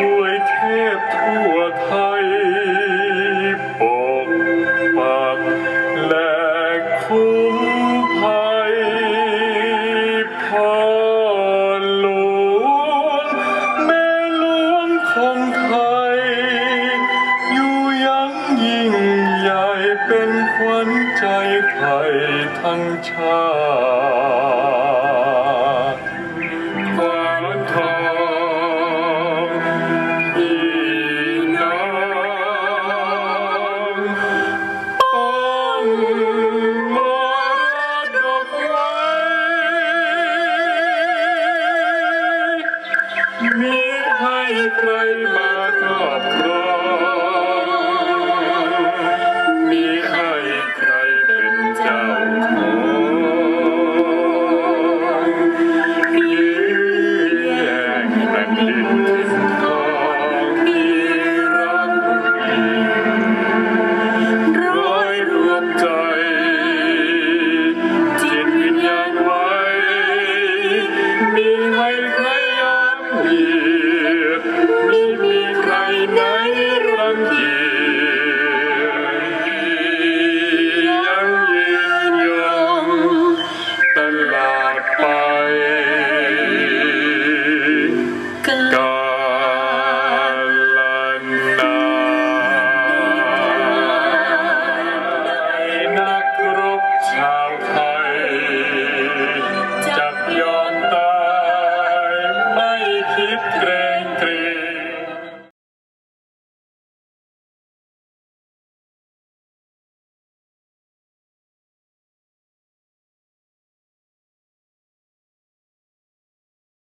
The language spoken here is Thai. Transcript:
ด้วยเทพทั่วไทย ปกปักและคุ้มภัยพ่อหลวงแม่หลวงของไทย อยู่ยังยิ่งใหญ่เป็นขวัญใจไทยทั้งชาติ ให้ใ